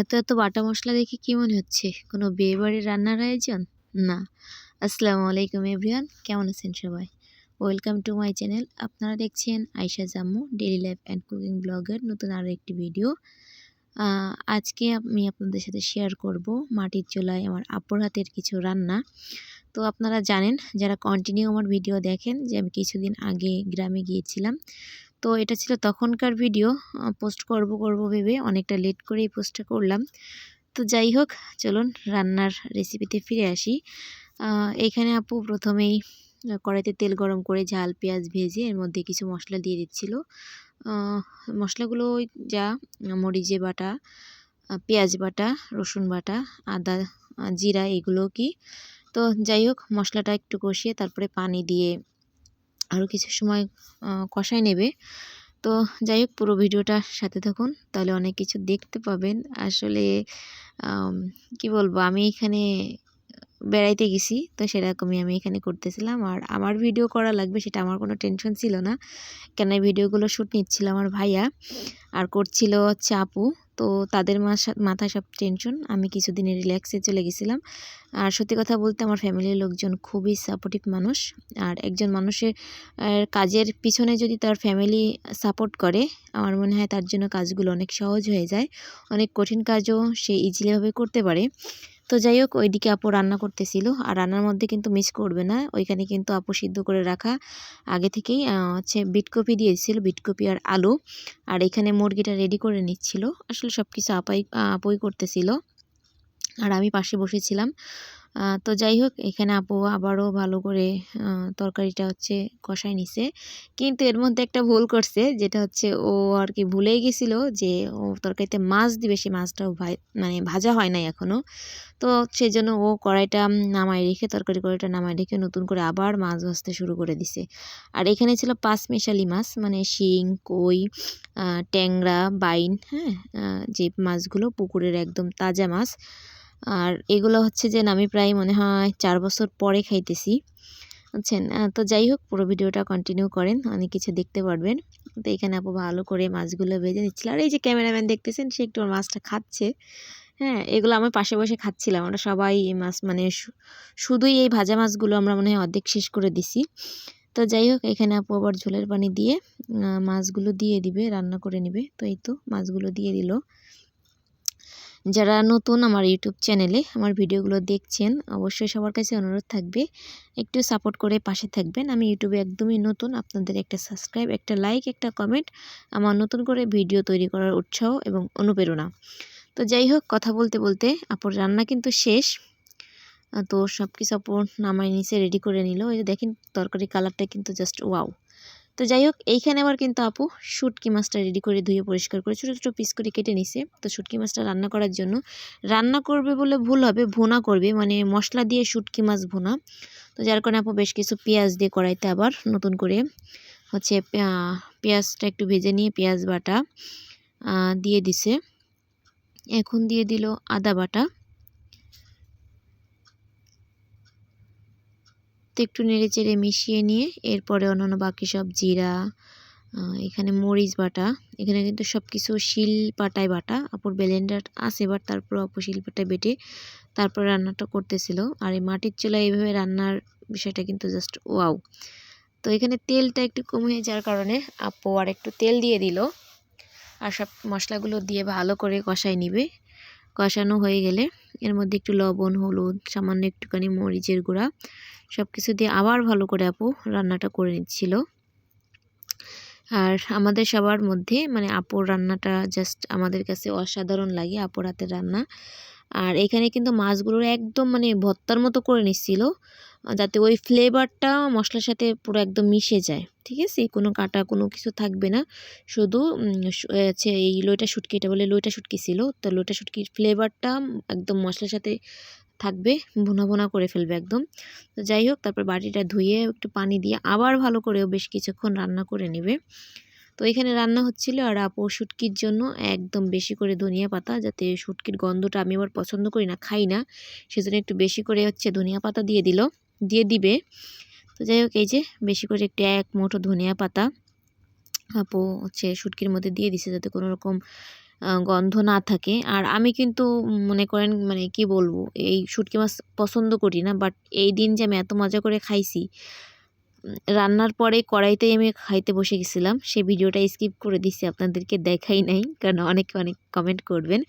এত এত বাটা মশলা দেখে কি মনে হচ্ছে? কোনো বিয়েবাড়ির রান্নার আয়োজন? না। আসসালামু আলাইকুম এভরিওয়ান, কেমন আছেন সবাই? Welcome to my channel. আপনারা দেখছেন Ayesha Jammu daily life and cooking ব্লগের, নতুন আরও একটি ভিডিও। আজকে আমি আপনাদের সাথে শেয়ার করব মাটির চুলায় আমার আপুর হাতের কিছু রান্না। তো আপনারা জানেন, যারা কন্টিনিউ আমার ভিডিও দেখেন, যে আমি কিছুদিন আগে গ্রামে গিয়েছিলাম তো এটা ছিল তখনকার ভিডিও। পোস্ট করব করব ভেবে অনেকটা লেট করেই পোস্টটা করলাম। তো যাই হোক, চলুন রান্নার রেসিপিতে ফিরে আসি। এইখানে আপু প্রথমেই কড়াইতে তেল গরম করে ঝাল, পেঁয়াজ ভেজে এর মধ্যে কিছু মশলা দিয়ে দিচ্ছিল। মশলাগুলো যা মরিচে বাটা পেঁয়াজ বাটা, রসুন বাটা, আদা জিরা এগুলো কি। তো যাই হোক, মশলাটা একটু কষিয়ে তারপরে পানি দিয়ে আরও কিছু সময় কষাই নেবে। তো যাই হোক, পুরো ভিডিওটা সাথে থাকুন, তাহলে অনেক কিছু দেখতে পাবেন। আসলে কি বলব, আমি এখানে বেড়াইতে গেছি, তো সেরকমই আমি এখানে করতেছিলাম। আর আমার ভিডিও করা লাগবে, সেটা আমার কোনো টেনশন ছিল না। কেন ভিডিওগুলো শ্যুট নিচ্ছিল আমার ভাইয়া। আর করছিল হচ্ছে আপু। তো তাদের মাথায় সব টেনশন আমি কিছুদিনে রিল্যাক্সে চলে গেছিলাম। আর সত্যি কথা বলতে আমার ফ্যামিলির লোকজন খুবই সাপোর্টিভ মানুষ। আর একজন মানুষের কাজের পিছনে যদি তার ফ্যামিলি সাপোর্ট করে, আমার মনে হয় তার জন্য কাজগুলো অনেক সহজ হয়ে যায়। অনেক কঠিন কাজও সে ইজিলিভাবে করতে পারে। তো যাই হোক, ওইদিকে আপু রান্না করতেছিল। আর রান্নার মধ্যে কিন্তু মিস করবে না। ওইখানে কিন্তু আপু সিদ্ধ করে রাখা। আগে থেকেই হচ্ছে বিটকপি দিয়েছিল বিটকপি আর আলু। আর এখানে মুরগিটা রেডি করে নিচ্ছিল। আসলে সব কিছু আপাই আপুই করতেছিল। আর আমি পাশে বসেছিলাম। তো যাই হোক এখানে আপু আবারও ভালো করে তরকারিটা হচ্ছে কষায় নিছে। কিন্তু এর মধ্যে একটা ভুল করছে, যেটা হচ্ছে ও আর কি ভুলেই গেছিল যে ও তরকারিতে মাছ দিবে, সেই মাছটাও মানে ভাজা হয় নাই এখনও তো সেই জন্য ও কড়াইটা নামাই রেখে, তরকারি কড়াইটা নামাই রেখে নতুন করে আবার মাছ ভাজতে শুরু করে দিছে। আর এখানে ছিল পাঁচ মেশালি মাছ মানে শিং, কই ট্যাংরা, বাইন হ্যাঁ যে মাছগুলো পুকুরের একদম তাজা মাছ আর এগুলো হচ্ছে যে আমি প্রায় মনে হয় চার বছর পরে খাইতেছি, বুঝছেন? তো যাই হোক, পুরো ভিডিওটা কন্টিনিউ করেন, অনেক কিছু দেখতে পারবেন। তো এখানে আপু ভালো করে মাছগুলো ভেজে নিচ্ছিল। আর এই যে ক্যামেরাম্যান দেখতেছেন, সে একটু মাছটা খাচ্ছে। হ্যাঁ এগুলো আমি পাশে বসে খাচ্ছিলাম। আমরা সবাই এই মাছ মানে শুধুই এই ভাজা মাছগুলো আমরা মনে হয় অর্ধেক শেষ করে দিছি। তো যাই হোক, এখানে আপু আবার ঝোলের পানি দিয়ে মাছগুলো দিয়ে দিবে, রান্না করে নিবে। তো এই তো, মাছগুলো দিয়ে দিল। যারা নতুন আমার ইউটিউব চ্যানেলে আমার ভিডিওগুলো দেখছেন, অবশ্যই সবার কাছে অনুরোধ থাকবে, একটু সাপোর্ট করে পাশে থাকবেন। আমি ইউটিউবে একদমই নতুন, আপনাদের একটা সাবস্ক্রাইব একটা লাইক একটা কমেন্ট আমার নতুন করে ভিডিও তৈরি করার উৎসাহ এবং অনুপ্রেরণা। তো যাই হোক, কথা বলতে বলতে আপুর রান্না কিন্তু শেষ। তো সব কিছু আপুর নামাই নিচে রেডি করে নিল। ওই যে দেখেন তরকারি কালারটা কিন্তু জাস্ট ওয়াও তো যাই হোক, এইখানে আবার কিন্তু আপু শুটকি মাছটা রেডি করে ধুয়ে পরিষ্কার করে ছোটো ছোটো পিস করে কেটে নিছে। তো শুটকি মাছটা রান্না করার জন্য রান্না করবে বলে ভুল হবে, ভোনা করবে। মানে মশলা দিয়ে শুটকি মাছ ভোনা। তো যার কারণে আপু বেশ কিছু পেঁয়াজ দিয়ে কড়াইতে আবার নতুন করে হচ্ছে পেঁয়াজটা একটু ভেজে নিয়ে পেঁয়াজ বাটা দিয়ে দিছে। এখন দিয়ে দিল আদা বাটা। তো একটু নেড়ে চেড়ে মিশিয়ে নিয়ে এরপরে অন্যান্য বাকি সব জিরা এখানে মরিচ বাটা, এখানে কিন্তু সব কিছু শিল পাটায় বাটা, আপুর ব্লেন্ডার আছে বাট তারপর অপর শিল পাটায় বেটে তারপর রান্নাটা করতেছিল। আর এই মাটির চুলায় এইভাবে রান্নার বিষয়টা কিন্তু জাস্ট ওয়াও তো এখানে তেলটা একটু কম হয়ে যাওয়ার কারণে আপু আর একটু তেল দিয়ে দিল। আর সব মশলাগুলো দিয়ে ভালো করে কষায় নিবে। কষানো হয়ে গেলে এর মধ্যে একটু লবণ, হলুদ, সামান্য একটুখানি মরিচের গুঁড়া সব কিছু দিয়ে আবার ভালো করে আপু রান্নাটা করে নিচ্ছিল। আর আমাদের সবার মধ্যে মানে আপুর রান্নাটা জাস্ট আমাদের কাছে অসাধারণ লাগে আপুর হাতের রান্না। আর এখানে কিন্তু মাছগুলো একদম মানে ভত্তার মতো করে নিচ্ছিল, যাতে ওই ফ্লেভারটা মশলার সাথে পুরো একদম মিশে যায়, ঠিক আছে? কোনো কাটা কোনো কিছু থাকবে না। শুধু হচ্ছে এই লইটা শুটকিটা বলে লইটা শুটকি ছিল, তো লইটা শুটকির ফ্লেভারটা একদম মশলার সাথে থাকবে, ভুনা ভুনা করে ফেলবে একদম। তো যাই হোক, তারপর বাটিটা ধুয়ে একটু পানি দিয়ে আবার ভালো করেও বেশ কিছুক্ষণ রান্না করে নেবে। তো এখানে রান্না হচ্ছিল আর আপু শুটকির জন্য একদম বেশি করে ধনিয়া পাতা, যাতে শুটকির গন্ধটা আমি আবার পছন্দ করি না, খাই না। সেজন্য একটু বেশি করে হচ্ছে ধনিয়া পাতা দিয়ে দিল, দিয়ে দিবে। তো যাই হোক, এই যে বেশি করে একটু এক মুঠো ধনিয়া পাতা আপু হচ্ছে শুটকির মধ্যে দিয়ে দিছে, যাতে কোনো রকম গন্ধ না থাকে। আর আমি কিন্তু মনে করেন মানে কি বলব, এই শুটকি মাছ পছন্দ করি না বাট এই দিন যে আমি এত মজা করে খাইছি, রান্নার পরে কড়াইতেই আমি খাইতে বসে গেছিলাম। সেই ভিডিওটা স্কিপ করে দিছি, আপনাদেরকে দেখাই নাই, কারণ অনেকে অনেক কমেন্ট করবেন।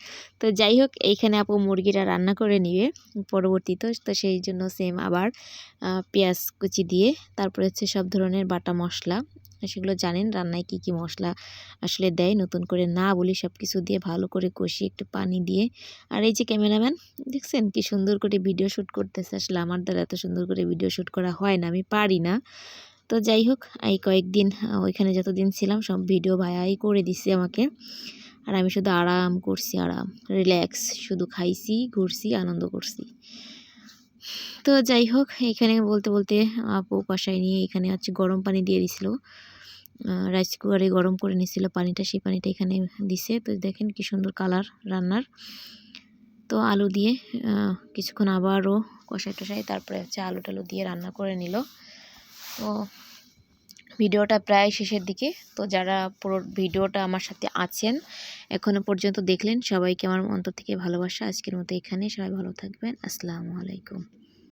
তো যাই হোক, এইখানে আপু মুরগিটা রান্না করে নিবে পরবর্তীতে। তো সেই জন্য সেম আবার পেঁয়াজ কুচি দিয়ে, তারপরে হচ্ছে সব ধরনের বাটা মশলা সেগুলো জানেন রান্নায় কি কি মশলা আসলে দেয়। নতুন করে না বলি সব কিছু দিয়ে ভালো করে কষিয়ে একটু পানি দিয়ে। আর এই যে ক্যামেরাম্যান, দেখছেন কি সুন্দর করে ভিডিও শ্যুট করতেছে। আসলে আমার দ্বারা এত সুন্দর করে ভিডিও শ্যুট করা হয় না, আমি পারি না। তো যাই হোক, এই কয়েকদিন ওইখানে যতদিন ছিলাম সব ভিডিও ভাইয়াই করে দিছে আমাকে। আর আমি শুধু আরাম করছি, আরাম, রিল্যাক্স, শুধু খাইছি, ঘুরছি, আনন্দ করছি। তো যাই হোক, এখানে বলতে বলতে আপু কষাই নিয়ে এখানে হচ্ছে গরম পানি দিয়ে দিছিল। রাইস কুকারে গরম করে নিছিল পানিটা, সেই পানিটা এখানে দিছে। তো দেখেন কি সুন্দর কালার রান্নার। তো আলু দিয়ে কিছুক্ষণ আবারও কষাই টষাই তারপরে হচ্ছে আলু টালু দিয়ে রান্না করে নিল। তো ভিডিওটা প্রায় শেষের দিকে। তো যারা পুরো ভিডিওটা আমার সাথে আছেন এখনও পর্যন্ত দেখলেন সবাইকে আমার অন্তর থেকে ভালোবাসা। আজকের মতো এখানে সবাই ভালো থাকবেন। আসসালামু আলাইকুম।